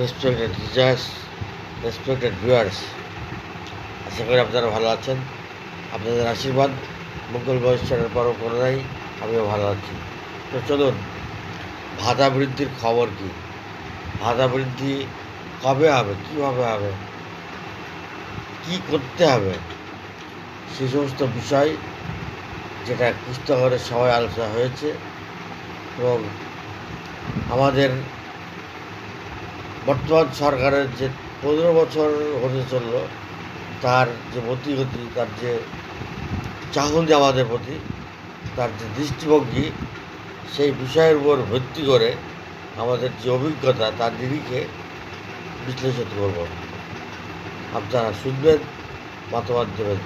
Respected teachers respected viewers আশা করি আপনারা ভালো আছেন। আপনাদের আশীর্বাদ মঙ্গল বয়সের পরও করে নাই আমিও ভালো আছি। তো চলুন, ভাতা বৃদ্ধির খবর কী? ভাতা বৃদ্ধি কবে হবে? কীভাবে হবে? কি করতে হবে? সে সমস্ত বিষয় যেটা কৃষ্ণনগরের সবাই আলোচনা হয়েছে এবং আমাদের বর্তমান সরকারের যে পনেরো বছর হতে চলল, তার যে মতিগতি, তার যে চাহনি আমাদের প্রতি, তার যে দৃষ্টিভঙ্গি, সেই বিষয়ের উপর ভিত্তি করে আমাদের যে অভিজ্ঞতা, তার নিরিখে বিশ্লেষণ করব। আপনারা শুনবেন, মতামত দেবেন।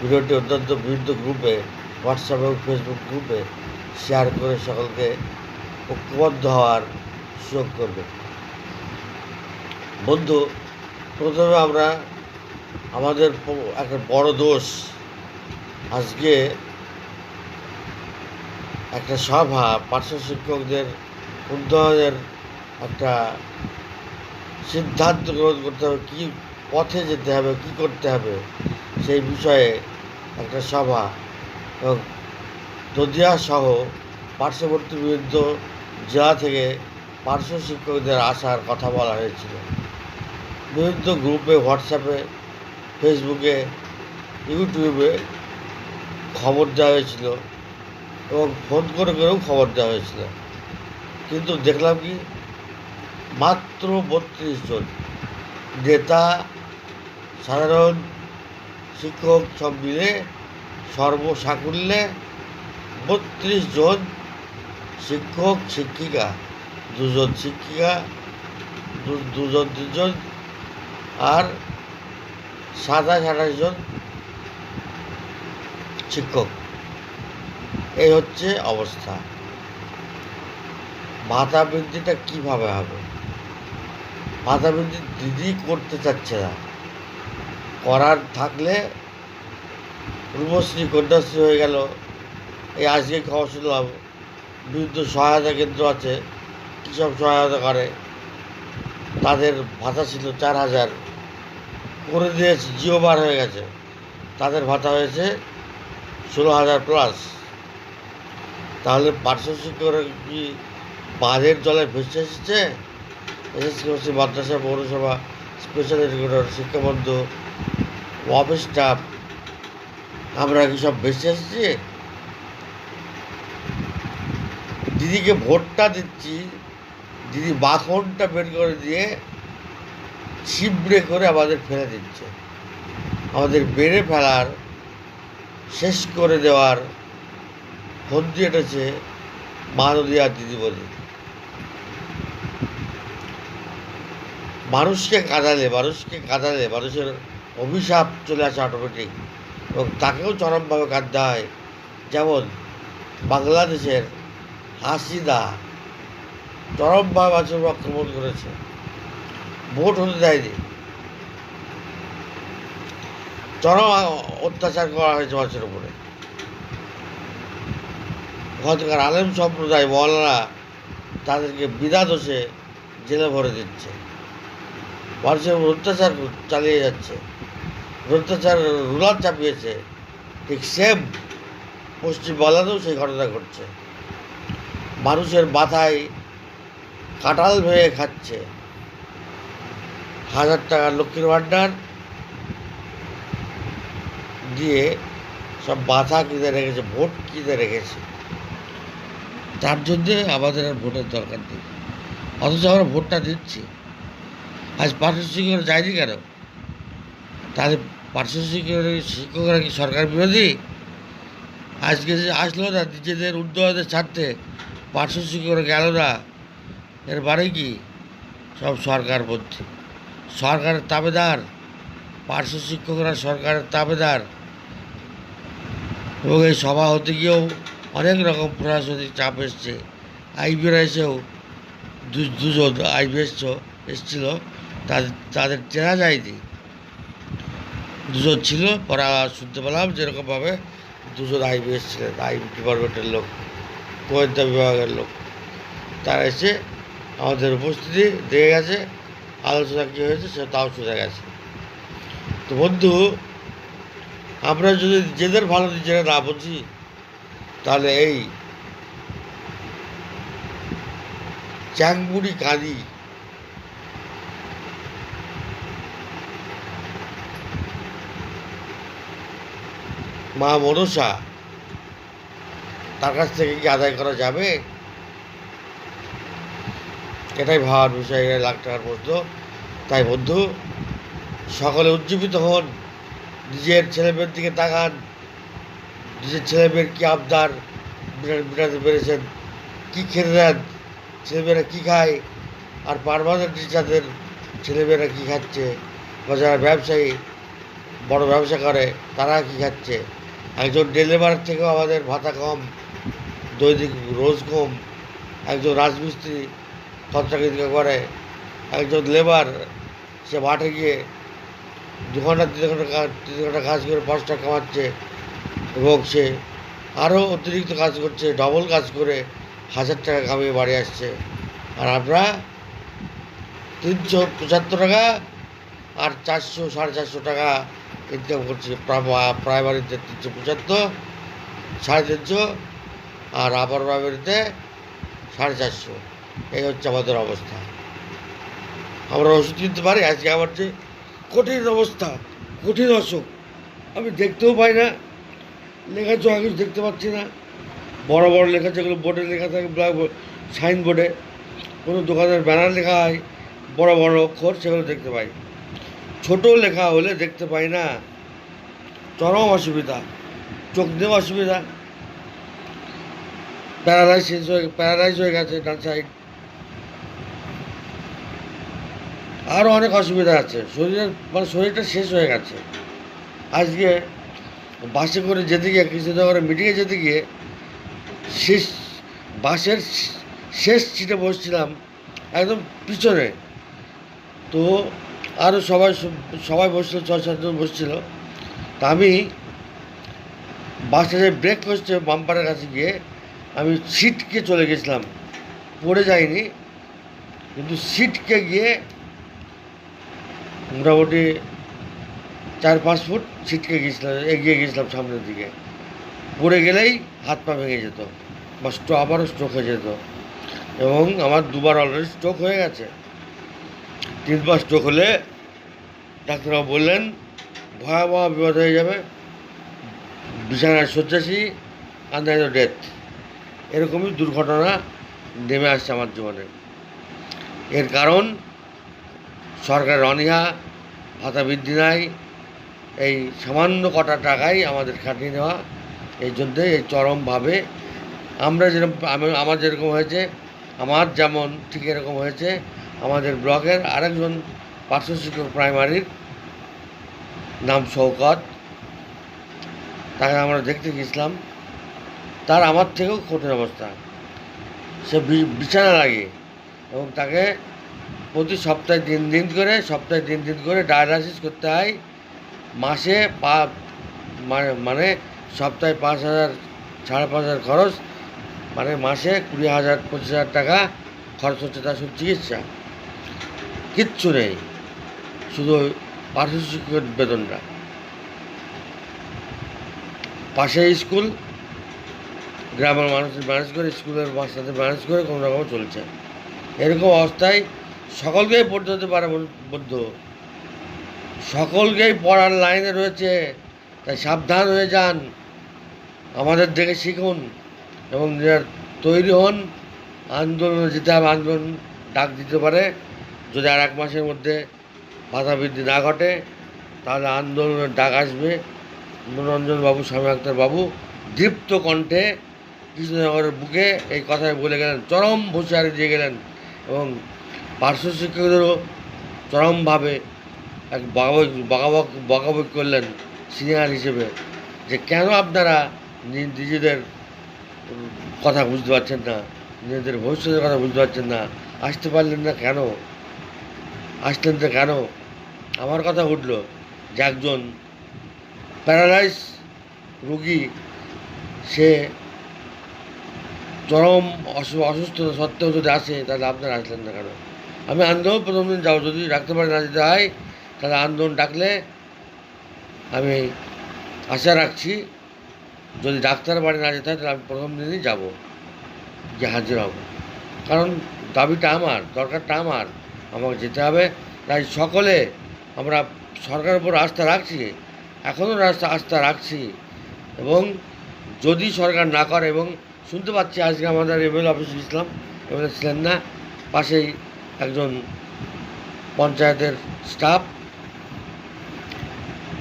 ভিডিওটি অত্যন্ত বিভিন্ন গ্রুপে, হোয়াটসঅ্যাপ এবং ফেসবুক গ্রুপে শেয়ার করে সকলকে ঐক্যবদ্ধ হওয়ার সুযোগ করবে বন্ধু, প্রথমে আমরা আমাদের একটা বড় দোষ। আজকে একটা সভা পার্শ্ব শিক্ষকদের উন্নয়নের একটা সিদ্ধান্ত গ্রহণ করতে হবে, কী পথে যেতে হবে, কী করতে হবে, সেই বিষয়ে একটা সভা। এবং সহ পার্শ্ববর্তী বিভিন্ন জেলা থেকে পার্শ্ব শিক্ষকদের আসার কথা বলা হয়েছিল। বিভিন্ন গ্রুপে, হোয়াটসঅ্যাপে, ফেসবুকে, ইউটিউবে খবর দেওয়া হয়েছিল এবং ফোন করে করেও খবর দেওয়া হয়েছিল। কিন্তু দেখলাম কি, মাত্র বত্রিশ জন নেতা, সাধারণ শিক্ষক সব মিলে সর্বসাকুল্যে বত্রিশ জন শিক্ষক, শিক্ষিকা, দুজন শিক্ষিকা দুজন দুজন আর সাতাশ, আঠাশ জন শিক্ষক। এই হচ্ছে অবস্থা। ভাতা বৃদ্ধিটা কীভাবে হবে? ভাতা বৃদ্ধি দিদি করতে চাচ্ছে না। করার থাকলে রূপশ্রী কন্যাশ্রী হয়ে গেল। এই আজকে খবর শুনলাম বিভিন্ন সহায়তা কেন্দ্র আছে। কৃষক সহায়তা করে। তাদের ভাতা ছিল চার হাজার। করে দিয়েছে, জিও বার হয়ে গেছে। তাদের ভাতা হয়েছে ষোলো হাজার প্লাস তাহলে পার্শ্ব শিক্ষকরা কি বাঁধের জলে ভেসে এসেছে? এসএসসি মাদ্রাসা পৌরসভা স্পেশাল এডুকেটর শিক্ষাবন্ধু অফিস স্টাফ আমরা কি সব ভেসে এসেছি? দিদিকে ভোটটা দিচ্ছি, দিদি বাখনটা বের করে দিয়ে ছিবড়ে করে আমাদের ফেলে দিচ্ছে। আমাদের বেড়ে ফেলার, শেষ করে দেওয়ার ফন্দি এটেছে মাননীয়া দিদি বলে। মানুষকে কাঁদালে মানুষকে কাঁদালে মানুষের অভিশাপ চলে আসে অটোমেটিক এবং তাকেও চরমভাবে কাঁদতে হয়। যেমন বাংলাদেশের হাসিদা চরমভাবে উপর আক্রমণ করেছে। ভোট হতে দেয়নি। চরম অত্যাচার করা হয়েছে মানুষের উপরে। গতকাল আলেম সম্প্রদায় মৌলানা তাদেরকে বিনা দোষে জেলে ভরে দিচ্ছে। মানুষের উপর অত্যাচার চালিয়ে যাচ্ছে। অত্যাচার রুলার চাপিয়েছে। ঠিক সেম পশ্চিমবাংলাতেও সেই ঘটনা ঘটছে। মানুষের মাথায় কাঁঠাল ভেঙে খাচ্ছে। হাজার টাকা লক্ষ্মীর ভাণ্ডার দিয়ে সব মাথা কিনে রেখেছে, ভোট কিনে রেখেছে। তার জন্যে আমাদের আর ভোটের দরকার নেই। অথচ আমরা ভোটটা দিচ্ছি। আজ পার্শ্ব শিক্ষকরা যায়নি কেন? তাদের পার্শ্ব শিক্ষকের কি সরকার বিরোধী? আজকে যে আসলো না, নিজেদের উন্নয়নের স্বার্থে পার্শ্ব শিক্ষকরা গেল না, এর বারে কি? সব সরকার বলছে সরকারের তাবেদার, পার্শ্ব শিক্ষকরা সরকারের তাবেদার। এবং এই সভা হতে গিয়েও অনেক রকম প্রশাসনিক চাপ এসছে। আইবিরা এসেও দুজন আইবি এসছো এসছিল তাদের তাদের চেনা যায়নি। দুজন ছিল, পরে শুনতে পেলাম যেরকমভাবে দুজন আইবি এসেছিলেন আইবি ডিপার্টমেন্টের লোক, গোয়েন্দা বিভাগের লোক। তারা এসে আমাদের উপস্থিতি দিয়ে গেছে। আলোচনা কী হয়েছে সে তাও শুনে গেছে। তো বন্ধু, আমরা যদি নিজেদের ভালো নিজেরা না বুঝি, তাহলে এই চ্যাংবুড়ি কাঁদি মা মনসা তার কাছ থেকে কি আদায় করা যাবে? এটাই ভাবার বিষয়, এটাই লাখ টাকার প্রশ্ন। তাই বন্ধু, সকলে উজ্জীবিত হন, নিজের ছেলেমেয়ের দিকে তাকান, নিজের ছেলেমেয়ের কী আবদার মেটা- মেটাতে পেরেছেন কী খেতে দেন ছেলেমেয়েরা কী খায়, আর পারমানেন্ট টিচারদের ছেলেমেয়েরা কী খাচ্ছে, বা যারা ব্যবসায়ী, বড় ব্যবসা করে, তারা কী খাচ্ছে? একজন ডেলিভার থেকেও আমাদের ভাতা কম, দৈনিক রোজ কম, একজন রাজমিস্ত্রি খরচাকৃতি করে। একজন লেবার, সে মাঠে গিয়ে দু ঘণ্টা, তিন ঘণ্টা কাজ, তিন ঘণ্টা কাজ করে পাঁচ টাকা কামাচ্ছে এবং সে আরও অতিরিক্ত কাজ করছে, ডবল কাজ করে হাজার টাকা কামিয়ে বাড়ি আসছে। আর আমরা তিনশো পঁচাত্তর টাকা আর চারশো, সাড়ে চারশো টাকা ইনকাম করছি। প্রা- প্রাইমারিতে তিনশো পঁচাত্তর, সাড়ে তিনশো আর আপার প্রাইমারিতে সাড়ে চারশো। এই হচ্ছে আমাদের অবস্থা। আমরা ওষুধ কিনতে পারি, আজকে আমার যে কঠিন অবস্থা, কঠিন অসুখ, আমি দেখতেও পাই না, লেখা চোখা কিছু দেখতে পাচ্ছি না। বড় বড় লেখা যেগুলো বোর্ডে লেখা থাকে, ব্ল্যাক বোর্ডে কোনো দোকানের ব্যানার লেখা হয়, বড় বড় অক্ষর, সেগুলো দেখতে পাই। ছোট লেখা হলে দেখতে পাই না। চরম অসুবিধা, চোখ দিয়ে অসুবিধা। প্যারালাইসিস হয়ে প্যারালাইজ হয়ে গেছে ডান সাইড। আরও অনেক অসুবিধা আছে। শরীরের মানে শরীরটা শেষ হয়ে গেছে। আজকে বাসে করে যেতে গিয়ে কৃষ্ণনগরে মিটিংয়ে যেতে গিয়ে শেষ বাসের শেষ সিটে বসছিলাম, একদম পিছনে। তো আরও সবাই সবাই বসছিল, ছয় সাতজন বসছিল। তা আমি বাসে যে ব্রেক করছে বাম্পারের কাছে গিয়ে, আমি সিটকে চলে গেছিলাম। পড়ে যাইনি, কিন্তু সিটকে গিয়ে মোটামুটি চার, পাঁচ ফুট ছিটকে গেছিলাম, এগিয়ে গেছিলাম সামনের দিকে। পড়ে গেলেই হাত পা ভেঙে যেত বা স্ট্রো আবারও স্ট্রোক হয়ে যেত। এবং আমার দুবার অলরেডি স্ট্রোক হয়ে গেছে। তিনবার স্ট্রোক হলে ডাক্তারবাবু বললেন, ভয়াবহ বিপদ হয়ে যাবে, বিছানায় শয্যাশী আন্দাজ ডেথ এরকমই দুর্ঘটনা নেমে আসছে আমার জীবনে। এর কারণ সরকারের অনীহা, ভাতা বৃদ্ধি নাই, এই সামান্য কটা টাকাই আমাদের খাটিয়ে নেওয়া, এই জন্যে এই চরমভাবে আমরা যেরকম, আমি- আমার যেরকম হয়েছে, আমার যেমন ঠিক এরকম হয়েছে, আমাদের ব্লকের আরেকজন পার্শ্ব শিক্ষক প্রাইমারির নাম শৌকত তাকে আমরা দেখতে গেছিলাম তার আমার থেকেও কঠিন অবস্থা। সে বিছানা লাগে এবং তাকে প্রতি সপ্তাহে দিন দিন করে, সপ্তাহে দিন দিন করে ডায়ালাসিস করতে হয়। মাসে পা, মানে- মানে সপ্তাহে পাঁচ হাজার, সাড়ে পাঁচ হাজার খরচ। মানে মাসে কুড়ি হাজার, পঁচিশ হাজার টাকা খরচ হচ্ছে তার শুধু চিকিৎসা। কিচ্ছু নেই, শুধু পার্শ্বশিক্ষকের বেতনটা। পাশে স্কুল, গ্রামের মানুষের ম্যানেজ করে, স্কুলের বাচ্চাদের ম্যানেজ করে কোনো রকম চলছে। এরকম অবস্থায় সকলকেই পড়তে হতে পারে বন্ধু সকলকেই পড়ার লাইনে রয়েছে, তাই সাবধান হয়ে যান, আমাদের দেখে শিখুন এবং তৈরি হন, আন্দোলনে যেতে হবে, আন্দোলন ডাক দিতে পারে। যদি আর এক মাসের মধ্যে বাধা বৃদ্ধি না ঘটে, তাহলে আন্দোলনের ডাক আসবে। মনোরঞ্জন বাবু, স্বামী আক্তার বাবু, দীপ্ত কণ্ঠে কৃষ্ণনগরের বুকে এই কথাই বলে গেলেন, চরম হুঁশিয়ারি দিয়ে গেলেন এবং পার্শ্ব শিক্ষকদেরও চরমভাবে এক বকাবক বকাবক বকাবক করলেন সিনিয়র হিসেবে যে কেন আপনারা নি- নিজেদের কথা বুঝতে পারছেন না, নিজেদের ভবিষ্যতের কথা বুঝতে পারছেন না, আসতে পারলেন না কেন? আসলেন তো কেন? আমার কথা উঠল যে একজন প্যারালাইজ রুগী, সে চরম অসু- অসুস্থতা সত্ত্বেও যদি আসে, তাহলে আপনারা আসলেন না কেন? আমি আন্দোলন প্রথম দিন যাব যদি ডাকতে পারে না যেতে হয়, তাহলে আন্দোলন ডাকলে আমি আশা রাখছি, যদি ডাক্তার বাড়ি না যেতে হয়, তাহলে আমি প্রথম দিনই যাব যে হাজির হব। কারণ দাবিটা আমার, দরকারটা আমার, আমাকে যেতে হবে। তাই সকলে আমরা সরকারের উপর আস্থা রাখছি, এখনও রাস্তা আস্থা রাখছি। এবং যদি সরকার না করে, এবং শুনতে পাচ্ছি আজকে আমাদের এমএলএ অফিসে গেছিলাম এমএলএ ছিলেন না, পাশেই একজন পঞ্চায়েতের স্টাফ।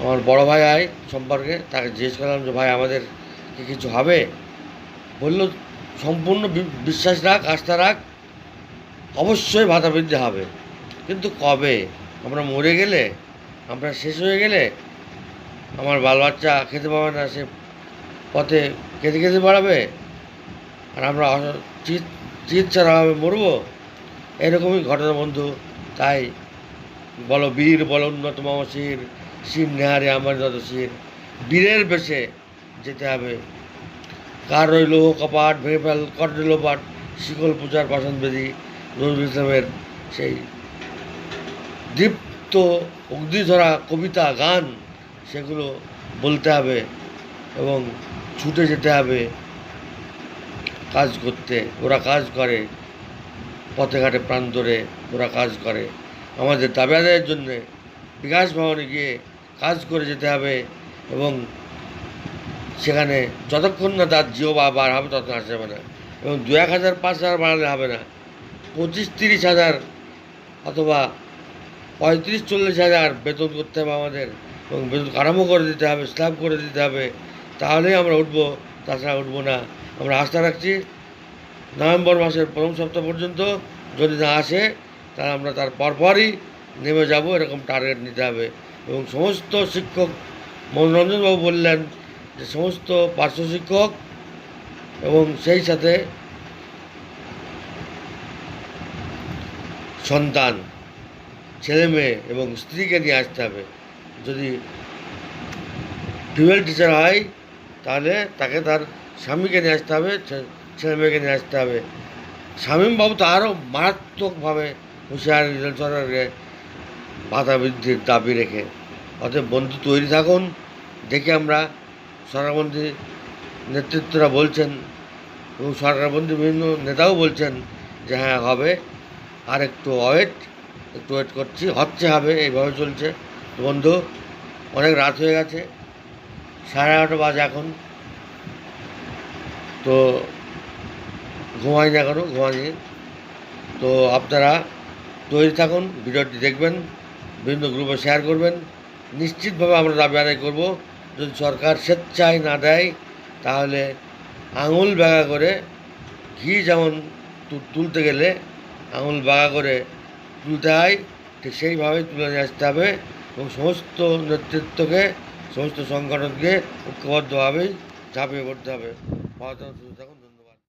আমার বড় ভাই আয় সম্পর্কে, তাকে জিজ্ঞেস করলাম যে, ভাই, আমাদের কি কিছু হবে? বলল, সম্পূর্ণ বিশ্বাস রাখ, আস্থা রাখ, অবশ্যই ভাতা বৃদ্ধি হবে। কিন্তু কবে? আমরা মরে গেলে? আমরা শেষ হয়ে গেলে? আমার বাল বাচ্চা খেতে পাবে না, সে পথে খেতে খেতে বাড়াবে। আর আমরা চিকিৎসার অভাবে মরবো? এরকমই ঘটনা বন্ধু। তাই বলো, বীর, বলো উন্নত শির শির নেহারে, আমার যত শির, বীরের বেশে যেতে হবে। কার রইল কপাট, ভেঙে ফেল পাট শিকল পূজার বাসন বেদি নজরুল ইসলামের সেই দীপ্ত অগ্নিধরা কবিতা, গান, সেগুলো বলতে হবে এবং ছুটে যেতে হবে কাজ করতে। ওরা কাজ করে পথে ঘাটে প্রান্তরে ওরা কাজ করে। আমাদের দাবি আদায়ের জন্যে বিকাশ ভবনে গিয়ে কাজ করে যেতে হবে এবং সেখানে যতক্ষণ না তার জিও বা বার হবে ততক্ষণ আসা যাবে না এবং দু এক হাজার পাঁচ হাজার বাড়ালে হবে না। পঁচিশ তিরিশ হাজার অথবা পঁয়ত্রিশ চল্লিশ হাজার বেতন করতে হবে আমাদের এবং বেতন কাঠামো করে দিতে হবে, স্ল্যাব করে দিতে হবে। তাহলেই আমরা উঠবো, তাছাড়া উঠবো না। আমরা আস্থা রাখছি। নভেম্বর মাসের প্রথম সপ্তাহ পর্যন্ত যদি না আসে, তাহলে আমরা তার পরপরই নেমে যাব, এরকম টার্গেট নিতে হবে। এবং সমস্ত শিক্ষক, মনোরঞ্জনবাবু বললেন যে সমস্ত পার্শ্ব শিক্ষক এবং সেই সাথে সন্তান, ছেলে মেয়ে এবং স্ত্রীকে নিয়ে আসতে হবে। যদি ফিমেল টিচার হয়, তাহলে তাকে তার স্বামীকে নিয়ে আসতে হবে ছেলে মেয়েকে নিয়ে আসতে হবে। শামীমবাবু তো আরও মারাত্মকভাবে হুঁশিয়ার সরকারকে ভাতা বৃদ্ধির দাবি রেখে। অতএব বন্ধু, তৈরি থাকুন। দেখে আমরা সরকারবন্দি নেতৃত্বরা বলছেন এবং সরকারবন্দি বিভিন্ন নেতাও বলছেন যে হ্যাঁ হবে। আর একটু ওয়েট একটু ওয়েট করছি। হচ্ছে, হবে, এইভাবে চলছে। বন্ধু, অনেক রাত হয়ে গেছে, সাড়ে এগারোটা বাজে এখন। তো ঘুমাই না করো ঘুমাই তো আপনারা তৈরি থাকুন, ভিডিওটি দেখবেন, বিভিন্ন গ্রুপে শেয়ার করবেন। নিশ্চিতভাবে আমরা দাবি আদায় করব, যদি সরকার স্বেচ্ছায় না দেয়, তাহলে আঙুল বাঁকা করে, ঘি যেমন তুলতে গেলে আঙুল বাঁকা করে তুলতে হয়, ঠিক সেইভাবে তুলে নিয়ে আসতে হবে এবং সমস্ত নেতৃত্বকে, সমস্ত সংগঠনকে ঐক্যবদ্ধভাবেই ঝাঁপিয়ে পড়তে হবে। সুস্থ থাকুন